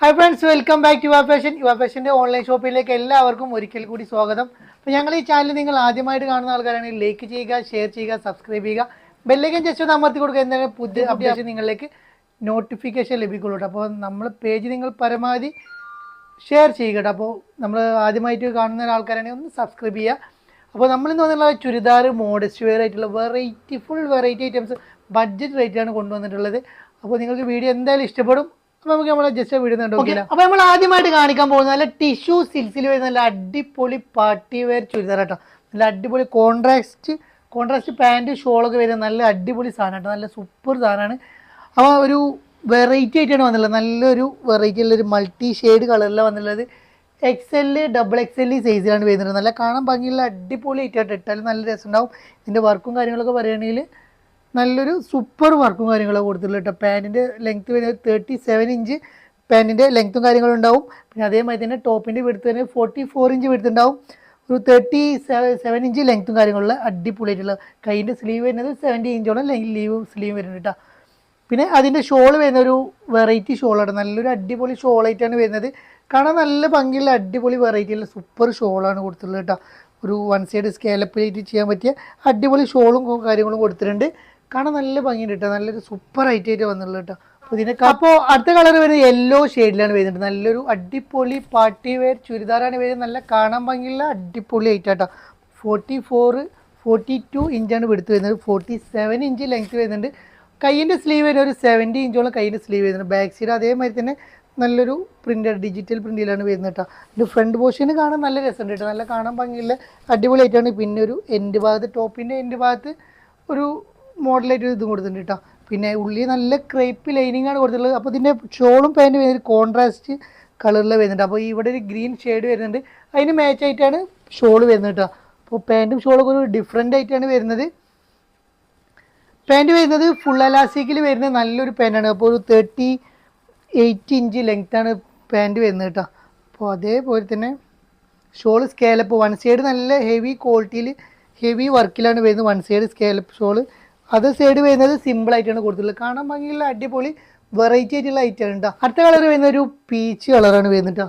Hi friends welcome back Yuva fashion Yuva ഫാഷന്റെ online ഷോപ്പിലേക്ക് എല്ലാവർക്കും ഒരിക്കൽ കൂടി സ്വാഗതം. അപ്പോൾ ഞങ്ങൾ ഈ ചാനൽ നിങ്ങൾ ആദ്യമായിട്ട് കാണുന്ന ആൾക്കാരാണെങ്കിൽ ലൈക്ക് ചെയ്യുക ഷെയർ ചെയ്യുക സബ്സ്ക്രൈബ് ചെയ്യുക. ബെല്ലൈക്കൻ ജസ്റ്റ് ഒന്ന് അമർത്തി കൊടുക്കുക. എന്തെങ്കിലും പുതിയ അപ്ഡേഷൻ നിങ്ങളിലേക്ക് നോട്ടിഫിക്കേഷൻ ലഭിക്കുള്ളൂ അപ്പോൾ നമ്മൾ പേജ് നിങ്ങൾ പരമാവധി ഷെയർ ചെയ്യുക കേട്ടോ. അപ്പോൾ നമ്മൾ ആദ്യമായിട്ട് കാണുന്ന ആൾക്കാരാണെങ്കിൽ ഒന്ന് സബ്സ്ക്രൈബ് ചെയ്യുക. അപ്പോൾ നമ്മളിന്ന് വന്നിട്ടുള്ള ചുരിദാർ മോഡസ്റ്റ് വെയർ ആയിട്ടുള്ള variety full variety items budget റേറ്റിലാണ് കൊണ്ടുവന്നിട്ടുള്ളത്. അപ്പോൾ നിങ്ങൾക്ക് വീഡിയോ എന്തായാലും ഇഷ്ടപ്പെടും. നമുക്ക് നമ്മളെ ജസ്റ്റ് വീഡിയോ അപ്പൊ അപ്പോൾ നമ്മൾ ആദ്യമായിട്ട് കാണിക്കാൻ പോകുന്ന നല്ല ടിഷ്യു സിൽസിൽ വരുന്ന നല്ല അടിപൊളി പാർട്ടി വെയർ ചുരിദാർ കേട്ടോ നല്ല അടിപൊളി കോൺട്രാസ്റ്റ് കോൺട്രാസ്റ്റ് പാന്റ് ഷോളൊക്കെ വരുന്ന നല്ല അടിപൊളി സാധനം കേട്ടോ നല്ല സൂപ്പർ സാധനമാണ്. അപ്പോൾ ഒരു വെറൈറ്റി ആയിട്ടാണ് വന്നിട്ടുള്ളത്. നല്ലൊരു വെറൈറ്റി ഉള്ളൊരു മൾട്ടി ഷെയ്ഡ് കളറിലാണ് വന്നിട്ടുള്ളത്. X L double X L സൈസിലാണ് വരുന്നത്. നല്ല കാണാൻ ഭംഗിയുള്ള അടിപൊളി ആയിട്ടാണ് ഇട്ടാലും നല്ല രസമുണ്ടാവും. ഇതിന്റെ വർക്കും കാര്യങ്ങളൊക്കെ പറയുകയാണെങ്കിൽ നല്ലൊരു സൂപ്പർ വർക്കും കാര്യങ്ങളൊക്കെ കൊടുത്തിട്ടുള്ള കേട്ടോ പാന്റിന്റെ ലെങ്ത്ത് വരുന്നത് തേർട്ടി സെവൻ ഇഞ്ച് പാന്റിന്റെ ലെങ്ത്തും കാര്യങ്ങളും ഉണ്ടാവും. പിന്നെ അതേമാതിരി തന്നെ ടോപ്പിന്റെ വെടുത്ത് തന്നെ ഫോർട്ടി ഫോർ ഇഞ്ച് വെടുത്തുണ്ടാവും ഒരു തേർട്ടി സെവൻ ഇഞ്ച് ലെങ്ത്തും കാര്യങ്ങളുള്ള അടിപൊളിയായിട്ടുള്ള കൈയിന്റെ സ്ലീവ് വരുന്നത് സെവന്റി ഇഞ്ചോളം ലീവ് സ്ലീവ് വരുന്നത് കേട്ടോ പിന്നെ അതിന്റെ ഷോൾ വരുന്ന ഒരു വെറൈറ്റി ഷോളാണ് നല്ലൊരു അടിപൊളി ഷോളായിട്ടാണ് വരുന്നത്. കാണാൻ നല്ല ഭംഗിയുള്ള അടിപൊളി വെറൈറ്റിയുള്ള സൂപ്പർ ഷോളാണ് കൊടുത്തിട്ടുള്ളത് കേട്ടോ ഒരു വൺ സൈഡ് സ്കേലപ്പിലേറ്റ് ചെയ്യാൻ പറ്റിയ അടിപൊളി ഷോളും കാര്യങ്ങളും കൊടുത്തിട്ടുണ്ട്. കാണാൻ നല്ല ഭംഗിയുണ്ട് കേട്ടോ നല്ലൊരു സൂപ്പർ ഐറ്റം ആയിട്ട് വന്നുള്ളൂ കേട്ടോ അപ്പോൾ അടുത്ത കളർ വരുന്നത് യെല്ലോ ഷെയ്ഡിലാണ് വരുന്നത്. നല്ലൊരു അടിപൊളി പാർട്ടി വെയർ ചുരിദാറാണ് വരുന്നത്. നല്ല കാണാൻ ഭംഗിയുള്ള അടിപൊളി ഐറ്റം കേട്ടോ ഫോർട്ടി ഫോറ് ഫോർട്ടി ടു ഇഞ്ചാണ് എടുത്ത് വരുന്നത്. ഫോർട്ടി സെവൻ ഇഞ്ച് ലെങ്ത് വരുന്നുണ്ട്. കൈയിന്റെ സ്ലീവ് വരുന്ന ഒരു സെവന്റി ഇഞ്ചോളം കൈയിന്റെ സ്ലീവ് വരുന്നുണ്ട്. ബാക്ക് സൈഡ് അതേമാതിരി തന്നെ നല്ലൊരു പ്രിന്റ് ഡിജിറ്റൽ പ്രിന്റിലാണ് വരുന്നത് കേട്ടോ ഇതിന്റെ ഫ്രണ്ട് പോർഷന് കാണാൻ നല്ല രസമുണ്ട് കേട്ടോ നല്ല കാണാൻ ഭംഗിയുള്ള അടിപൊളി അടിപൊളിയായിട്ടാണ് പിന്നെ ഒരു എൻഡ് ഭാഗത്ത് ടോപ്പിന്റെ എൻഡ് ഭാഗത്ത് ഒരു മോഡലായിട്ട് ഇതും കൊടുത്തിട്ടുണ്ട് കേട്ടോ പിന്നെ ഉള്ളി നല്ല ക്രേപ്പ് ലൈനിങ് ആണ് കൊടുത്തിട്ടുള്ളത്. അപ്പോൾ ഇതിന്റെ ഷോളും പാന്റും വരുന്നത് കോൺട്രാസ്റ്റ് കളറിൽ വരുന്നുണ്ട്. അപ്പോൾ ഇവിടെ ഒരു ഗ്രീൻ ഷെയ്ഡ് വരുന്നുണ്ട്. അതിന് മാച്ച് ആയിട്ടാണ് ഷോൾ വരുന്നത് കേട്ടോ അപ്പോൾ പാന്റും ഷോളൊക്കെ ഒരു ഡിഫറെന്റ് ആയിട്ടാണ് വരുന്നത്. പാന്റ് വരുന്നത് ഫുൾ അലാസ്റ്റിക്കിൽ വരുന്ന നല്ലൊരു പാന്റാണ് അപ്പോൾ ഒരു തേർട്ടി എയ്റ്റ് ഇഞ്ച് ലെങ്ത്താണ് പാന്റ് വരുന്നത് കേട്ടോ അപ്പോൾ അതേപോലെ തന്നെ ഷോൾ സ്കേലപ്പ് വൺ സൈഡ് നല്ല ഹെവി ക്വാളിറ്റിയിൽ ഹെവി വർക്കിലാണ് വരുന്നത്. One side scallop shawl other side വരുന്നത് സിമ്പിൾ ആയിട്ടാണ് കൊടുത്തിട്ടുള്ളത്. കാണാൻ ഭംഗിയുള്ള അടിപൊളി വെറൈറ്റി ആയിട്ടുള്ള ഐറ്റം കേട്ടോ അടുത്ത കളർ വരുന്ന ഒരു പീച്ച് കളറാണ് വരുന്നത്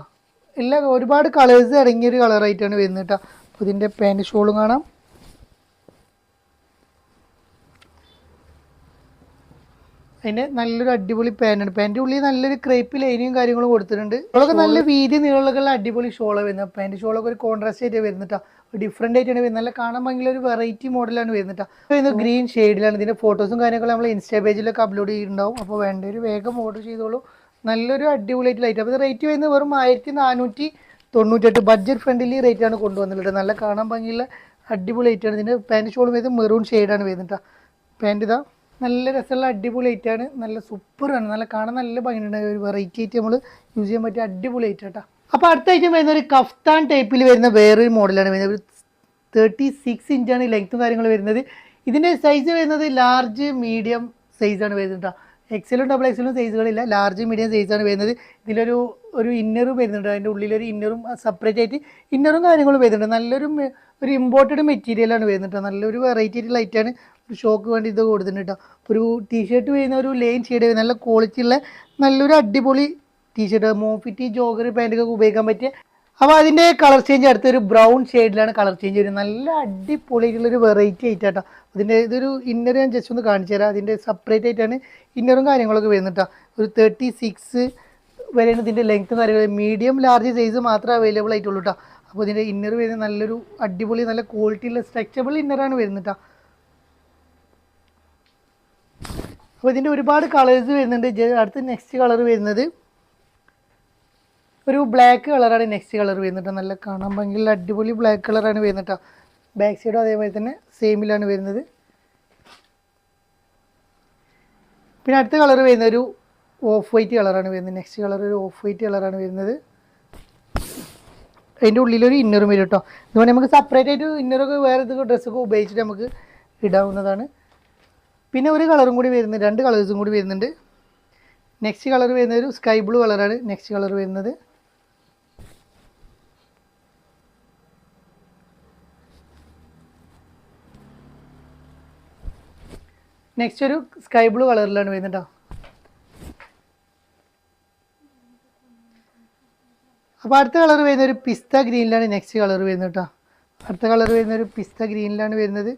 എല്ലാ ഒരുപാട് കളേഴ്സ് അടങ്ങിയൊരു കളറായിട്ടാണ് വരുന്നത് കേട്ടോ അപ്പോൾ ഇതിന്റെ പാന്റ് ഷോളും കാണാം. അതിന്റെ നല്ലൊരു അടിപൊളി പാന്റാണ് പാന്റ് ഉള്ളിൽ നല്ലൊരു ക്രേപ്പ് ലൈനും കാര്യങ്ങളും കൊടുത്തിട്ടുണ്ട്. ഷോളൊക്കെ നല്ല വീതി നീളമൊക്കെ അടിപൊളി ഷോളാണ് വരുന്നത്. പാന്റ് ഷോളൊക്കെ ഒരു കോൺട്രാസ്റ്റ് ആയിട്ട് വരുന്നിട്ടാ ഡിഫറെന്റ് ആയിട്ടാണ് വരുന്നത്. നല്ല കാണാൻ ഭയങ്കര ഒരു വെറൈറ്റി മോഡലാണ് വരുന്നത് ഗ്രീൻ ഷെയ്ഡിലാണ് ഇതിന്റെ ഫോട്ടോസും കാര്യങ്ങളും നമ്മൾ ഇൻസ്റ്റാ പേജിലൊക്കെ അപ്ലോഡ് ചെയ്തിട്ടുണ്ടാവും. അപ്പോൾ വേണ്ട ഒരു വേഗം ഓർഡർ ചെയ്തോളൂ. നല്ലൊരു അടിപൊളിയായിട്ട് ലൈറ്റ് അപ്പോൾ റേറ്റ് വരുന്നത് വെറും ആയിരത്തി നാനൂറ്റി തൊണ്ണൂറ്റെട്ട് ബഡ്ജറ്റ് ഫ്രണ്ട്ലി ആണ് കൊണ്ടുവന്നിട്ടുള്ളത് നല്ല കാണാൻ ഭംഗിയുള്ള അടിപൊളി ആയിട്ടാണ് ഇതിന്റെ പാന്റ് ഷോളും വരുന്നത് മെറൂൺ ഷെയ്ഡാണ് വരുന്നത് പാന്റ് ഇതാ. നല്ല രസമുള്ള അടിപൊളി ഐറ്റാണ് നല്ല സൂപ്പറാണ് നല്ല കാണാൻ നല്ല ഭംഗിയുണ്ട്. ഒരു വെറൈറ്റി ആയിട്ട് നമ്മൾ യൂസ് ചെയ്യാൻ പറ്റിയ അടിപൊളി ഐറ്റം കേട്ടോ അപ്പോൾ അടുത്ത ഐറ്റം വരുന്ന ഒരു കഫ്താൻ ടൈപ്പിൽ വരുന്ന വേറൊരു മോഡലാണ് വരുന്നത്. ഒരു തേർട്ടി സിക്സ് ഇഞ്ചാണ് ലെങ്ത്തും കാര്യങ്ങൾ വരുന്നത്. ഇതിന്റെ സൈസ് വരുന്നത് ലാർജ് മീഡിയം സൈസാണ് വരുന്നത് എക്സലും ഡബിൾ എക്സലും സൈസുകളില്ല ലാർജ് മീഡിയം സൈസാണ് വരുന്നത്. ഇതിലൊരു ഒരു ഇന്നറും വരുന്നുണ്ട്. അതിന്റെ ഉള്ളിലൊരു ഇന്നറും സെപ്പറേറ്റ് ആയിട്ട് ഇന്നറും കാര്യങ്ങളും വരുന്നുണ്ട്. നല്ലൊരു ഒരു ഇമ്പോർട്ടഡ് മെറ്റീരിയലാണ് വരുന്നത് നല്ലൊരു വെറൈറ്റി ലൈറ്റാണ് ഒരു ഷോക്ക് വേണ്ടി ഇത് കൊടുത്തിട്ടുണ്ട് കേട്ടോ ഒരു ടീഷർട്ട് വരുന്ന ഒരു ലൈൻ ഷെയ്ഡ് നല്ല ക്വാളിറ്റി ഉള്ള നല്ലൊരു അടിപൊളി ടീഷർട്ട് മോഫിറ്റി ജോഗർ പാന്റൊക്കെ ഉപയോഗിക്കാൻ പറ്റിയ അപ്പോൾ അതിന്റെ കളർ ചേഞ്ച് അടുത്തൊരു ബ്രൗൺ ഷെയ്ഡിലാണ് കളർ ചേഞ്ച് വരുന്നത്. നല്ല അടിപൊളിയായിട്ടുള്ളൊരു വെറൈറ്റി ആയിട്ടാട്ടോ. അതിന്റെ ഇതൊരു ഇന്നർ ഞാൻ ജസ്റ്റ് ഒന്ന് കാണിച്ചു തരാം. അതിന്റെ സെപ്പറേറ്റ് ആയിട്ടാണ് ഇന്നറും കാര്യങ്ങളൊക്കെ വരുന്നത് കേട്ടോ ഒരു തേർട്ടി സിക്സ് വരെയാണ് ഇതിന്റെ ലെങ്ത്തും കാര്യങ്ങളും മീഡിയം ലാർജ് സൈസ് മാത്രമേ അവൈലബിൾ ആയിട്ടുള്ളൂ കേട്ടോ അപ്പോൾ ഇതിന്റെ ഇന്നർ വരുന്നത് നല്ലൊരു അടിപൊളി നല്ല ക്വാളിറ്റിയുള്ള സ്ട്രെച്ചബിൾ ഇന്നറാണ് വരുന്നത് കേട്ടോ അപ്പോൾ ഇതിന്റെ ഒരുപാട് കളേഴ്സ് വരുന്നുണ്ട്. അടുത്ത നെക്സ്റ്റ് കളർ വരുന്നത് ഒരു ബ്ലാക്ക് കളറാണ് നെക്സ്റ്റ് കളർ വരുന്നത്. നല്ല കാണാൻ ഭയങ്കര അടിപൊളി ബ്ലാക്ക് കളറാണ് വരുന്നത് ബാക്ക് സൈഡും അതേപോലെ തന്നെ സെയിമിലാണ് വരുന്നത്. പിന്നെ അടുത്ത കളർ വരുന്ന ഒരു ഓഫ് വൈറ്റ് കളറാണ് വരുന്നത്. നെക്സ്റ്റ് കളർ ഒരു ഓഫ് വൈറ്റ് കളറാണ് വരുന്നത്. അതിന്റെ ഉള്ളിലൊരു ഇന്നറും വരും കേട്ടോ ഇതുകൊണ്ട് നമുക്ക് സെപ്പറേറ്റ് ആയിട്ട് ഇന്നറൊക്കെ വേറെ ഇത് ഡ്രസ്സൊക്കെ ഉപയോഗിച്ചിട്ട് നമുക്ക് ഇടാവുന്നതാണ്. പിന്നെ ഒരു കളറും കൂടി വരുന്നുണ്ട് രണ്ട് കളേഴ്സും കൂടി വരുന്നുണ്ട്. നെക്സ്റ്റ് കളർ വരുന്നത് ഒരു സ്കൈ ബ്ലൂ കളറാണ് നെക്സ്റ്റ് കളർ വരുന്നത്. നെക്സ്റ്റ് ഒരു സ്കൈ ബ്ലൂ കളറിലാണ് വരുന്നുണ്ടോ അപ്പോൾ അടുത്ത കളർ വരുന്ന ഒരു പിസ്ത ഗ്രീനിലാണ് നെക്സ്റ്റ് കളർ വരുന്നത് കേട്ടോ അടുത്ത കളർ വരുന്ന ഒരു പിസ്ത ഗ്രീനിലാണ് വരുന്നത്.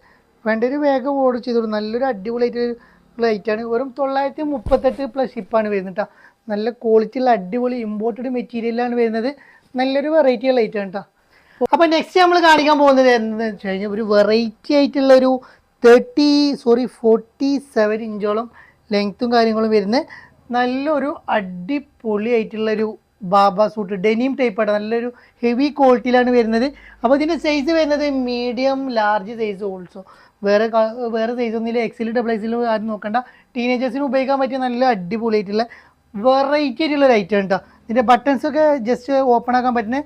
വേണ്ട ഒരു വേഗം ഓർഡർ ചെയ്തോളൂ. നല്ലൊരു അടിപൊളിയായിട്ടൊരു ലൈറ്റാണ് വെറും തൊള്ളായിരത്തി മുപ്പത്തെട്ട് പ്ലസ് ഷിപ്പാണ് വരുന്നത് കേട്ടോ നല്ല ക്വാളിറ്റി ഉള്ള അടിപൊളി ഇമ്പോർട്ടഡ് മെറ്റീരിയലാണ് വരുന്നത്. നല്ലൊരു വെറൈറ്റി ലൈറ്റാണ് കേട്ടോ അപ്പോൾ നെക്സ്റ്റ് നമ്മൾ കാണിക്കാൻ പോകുന്നത് എന്താണെന്ന് വെച്ച് കഴിഞ്ഞാൽ ഒരു വെറൈറ്റി ആയിട്ടുള്ള ഒരു തേർട്ടി സോറി ഫോർട്ടി സെവൻ ഇഞ്ചോളം ലെങ്ത്തും കാര്യങ്ങളും വരുന്ന നല്ലൊരു അടിപൊളി ആയിട്ടുള്ളൊരു ബാബ സൂട്ട് ഡെനിം ടൈപ്പാണ് നല്ലൊരു ഹെവി ക്വാളിറ്റിയിലാണ് വരുന്നത്. അപ്പോൾ ഇതിന്റെ സൈസ് വരുന്നത് മീഡിയം ലാർജ് സൈസ് ഓൾസോ വേറെ വേറെ സൈസ് ഒന്നുമില്ല. എക്സിൽ ഡബിൾ എക്സിൽ ആരും നോക്കണ്ട. ടീനേജേഴ്സിന് ഉപയോഗിക്കാൻ പറ്റിയ നല്ല അടിപൊളി ആയിട്ടുള്ള വെറൈറ്റി ആയിട്ടുള്ള ഒരു ഐറ്റം കേട്ടോ ഇതിന്റെ ബട്ടൺസൊക്കെ ജസ്റ്റ് ഓപ്പൺ ആക്കാൻ പറ്റുന്ന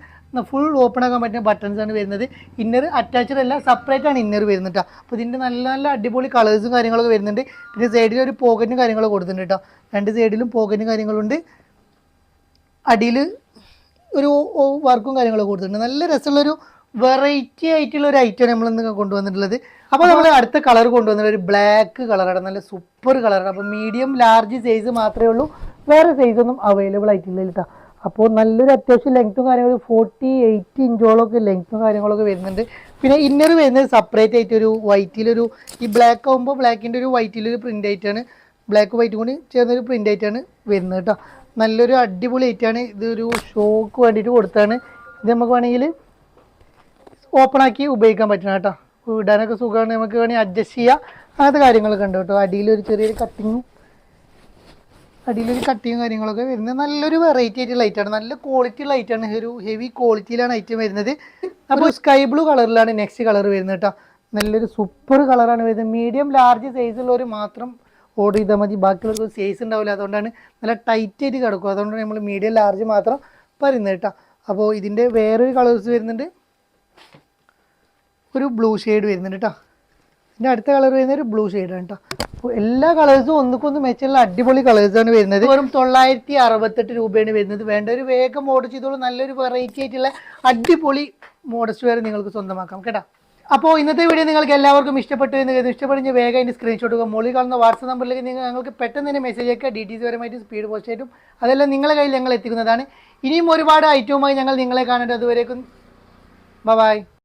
ഫുൾ ഓപ്പൺ ആക്കാൻ പറ്റുന്ന ബട്ടൺസ് ആണ് വരുന്നത്. ഇന്നർ അറ്റാച്ച്ഡ് അല്ല സെപ്പറേറ്റ് ആണ് ഇന്നർ വരുന്നത് കേട്ടോ അപ്പോൾ ഇതിന്റെ നല്ല നല്ല അടിപൊളി കളേഴ്സും കാര്യങ്ങളൊക്കെ വരുന്നുണ്ട്. പിന്നെ സൈഡിൽ ഒരു പോക്കറ്റും കാര്യങ്ങളൊക്കെ കൊടുത്തിട്ടുണ്ട് കേട്ടോ രണ്ട് സൈഡിലും പോക്കറ്റും കാര്യങ്ങളുണ്ട്. അടിയിൽ ഒരു വർക്കും കാര്യങ്ങളൊക്കെ കൊടുത്തിട്ടുണ്ട്. നല്ല രസമുള്ളൊരു വെറൈറ്റി ആയിട്ടുള്ള ഒരു ഐറ്റം നമ്മൾ ഇന്ന് കൊണ്ടുവന്നിട്ടുള്ളത്. അപ്പോൾ നമ്മൾ അടുത്ത കളർ കൊണ്ടുവന്നത് ഒരു ബ്ലാക്ക് കളറാണ് നല്ല സൂപ്പർ കളറാണ് അപ്പോൾ മീഡിയം ലാർജ് സൈസ് മാത്രമേ ഉള്ളൂ. വേറെ സൈസൊന്നും അവൈലബിൾ ആയിട്ടില്ല കേട്ടോ അപ്പോൾ നല്ലൊരു അത്യാവശ്യം ലെങ്ത്തും കാര്യങ്ങളും ഫോർട്ടി എയ്റ്റ് ഇഞ്ചോളൊക്കെ ലെങ്ത്തും കാര്യങ്ങളൊക്കെ വരുന്നുണ്ട്. പിന്നെ ഇന്നർ വരുന്നത് സെപ്പറേറ്റ് ആയിട്ട് ഒരു വൈറ്റിലൊരു ഈ ബ്ലാക്ക് ആകുമ്പോൾ ബ്ലാക്കിന്റെ ഒരു വൈറ്റിലൊരു പ്രിന്റ് ആയിട്ടാണ് ബ്ലാക്ക് വൈറ്റ് കൂടി ചേർന്നൊരു പ്രിന്റ് ആയിട്ടാണ് വരുന്നത് കേട്ടോ നല്ലൊരു അടിപൊളി ആയിട്ടാണ് ഇതൊരു ഷോക്ക് വേണ്ടിയിട്ട് കൊടുത്താണ് ഇത് നമുക്ക് വേണമെങ്കിൽ ഓപ്പൺ ആക്കി ഉപയോഗിക്കാൻ പറ്റണം കേട്ടോ ഇടാനൊക്കെ സുഖമാണ്. നമുക്ക് വേണമെങ്കിൽ അഡ്ജസ്റ്റ് ചെയ്യാം. അങ്ങനത്തെ കാര്യങ്ങളൊക്കെ ഉണ്ട് കേട്ടോ അടിയിലൊരു ചെറിയൊരു കട്ടിങ്ങും അടിയിലൊരു കട്ടിയും കാര്യങ്ങളൊക്കെ വരുന്നത്. നല്ലൊരു വെറൈറ്റി ആയിട്ട് ലൈറ്റാണ് നല്ല ക്വാളിറ്റി ലൈറ്റാണ് ഒരു ഹെവി ക്വാളിറ്റിയിലാണ് ഐറ്റം വരുന്നത്. അപ്പോൾ സ്കൈ ബ്ലൂ കളറിലാണ് നെക്സ്റ്റ് കളർ വരുന്നത് കേട്ടോ. നല്ലൊരു സൂപ്പർ കളറാണ് വരുന്നത്. മീഡിയം ലാർജ് സൈസുള്ളവർ മാത്രം ഓർഡർ ചെയ്താൽ മതി. ബാക്കിയുള്ളവർക്ക് സൈസ് ഉണ്ടാവില്ല. അതുകൊണ്ടാണ് നല്ല ടൈറ്റ് ആയിട്ട് കിടക്കും. അതുകൊണ്ടാണ് നമ്മൾ മീഡിയം ലാർജ് മാത്രം പറയുന്നത് കേട്ടോ. അപ്പോൾ ഇതിന്റെ വേറൊരു കളേഴ്സ് വരുന്നുണ്ട്. ഒരു ബ്ലൂ ഷെയ്ഡ് വരുന്നുണ്ട് കേട്ടോ. ഇതിന്റെ അടുത്ത കളർ വരുന്നത് ഒരു ബ്ലൂ ഷെയ്ഡാണ് കേട്ടോ എല്ലാ കളേഴ്സും ഒന്നുക്കൊന്ന് മെച്ചുള്ള അടിപൊളി കളേഴ്സാണ് വരുന്നത്. വെറും തൊള്ളായിരത്തി അറുപത്തെട്ട് രൂപയാണ് വരുന്നത്. വേണ്ട ഒരു വേഗം ഓർഡർ ചെയ്തോളൂ. നല്ലൊരു വെറൈറ്റി ആയിട്ടുള്ള അടിപൊളി മോഡസ്റ്റ് വെയർ നിങ്ങൾക്ക് സ്വന്തമാക്കാം കേട്ടോ. അപ്പോൾ ഇന്നത്തെ വീഡിയോ നിങ്ങൾക്ക് എല്ലാവർക്കും ഇഷ്ടപ്പെട്ടു എന്ന് കരുതുന്നു. ഇഷ്ടപ്പെടുന്ന വേഗം അതിന്റെ സ്ക്രീൻഷോട്ട് കൊടുക്കുക മുകളിൽ കാണുന്ന വാട്സപ്പ് നമ്പറിലേക്ക് നിങ്ങൾ ഞങ്ങൾക്ക് പെട്ടെന്ന് തന്നെ മെസ്സേജ് അയക്കുക. ഡി ടി സി പരമായിട്ട് സ്പീഡ് പോസ്റ്റ് ആയിട്ടും അതെല്ലാം നിങ്ങളുടെ കയ്യിൽ ഞങ്ങൾ എത്തിക്കുന്നതാണ്. ഇനിയും ഒരുപാട് ഐറ്റവുമായി ഞങ്ങൾ നിങ്ങളെ കാണേണ്ടത്. അതുവരേക്കും. ബൈ